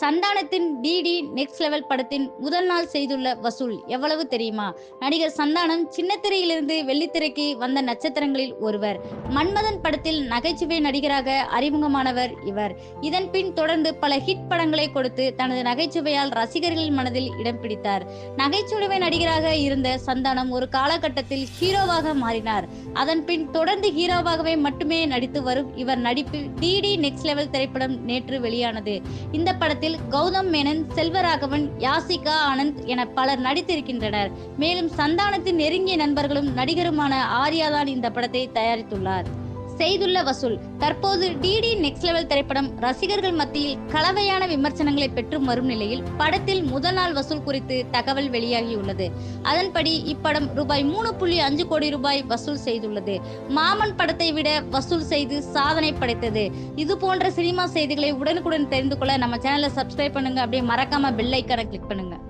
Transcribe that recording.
சந்தானத்தின் DD next level படத்தின் முதல் நாள் செய்துள்ள வசூல் எவ்வளவு தெரியுமா? நடிகர் சந்தானம் சின்னத்திரையிலிருந்து வெள்ளித்திரைக்கு வந்த நட்சத்திரங்களில் ஒருவர். மன்மதன் படத்தில் நகைச்சுவை நடிகராக அறிமுகமானவர் இவர். இதன் பின் தொடர்ந்து பல ஹிட் படங்களை கொடுத்து தனது நகைச்சுவையால் ரசிகர்கள் மனதில் இடம் பிடித்தார். நகைச்சுவை நடிகராக இருந்த சந்தானம் ஒரு காலகட்டத்தில் ஹீரோவாக மாறினார். அதன் பின் தொடர்ந்து ஹீரோவாகவே மட்டுமே நடித்து வரும் இவர் நடிப்பில் டிடி நெக்ஸ்ட் லெவல் திரைப்படம் நேற்று வெளியானது. இந்த படத்தில் கௌதம் மேனன் செல்வராகவன் யாசிகா ஆனந்த் என பலர் நடித்திருக்கின்றனர். மேலும் சந்தானத்தின் நெருங்கிய நண்பர்களும் நடிகருமான ஆர்யாதான் இந்த படத்தை தயாரித்துள்ளார். செய்துள்ள வசூல். தற்போது டிடி நெக்ஸ்ட் லெவல் திரைப்படம் ரசிகர்கள் மத்தியில் கலவையான விமர்சனங்களை பெற்று வரும் நிலையில் படத்தில் முதல் நாள் வசூல் குறித்து தகவல் வெளியாகியுள்ளது. அதன்படி இப்படம் ரூபாய் மூணு புள்ளி அஞ்சு கோடி ரூபாய் வசூல் செய்துள்ளது. மாமன் படத்தை விட வசூல் செய்து சாதனை படைத்தது. இது போன்ற சினிமா செய்திகளை உடனுக்குடன் தெரிந்து கொள்ள நம்ம சேனலை சப்ஸ்கிரைப் பண்ணுங்க. அப்படியே மறக்காம பெல் ஐக்கானை கிளிக் பண்ணுங்க.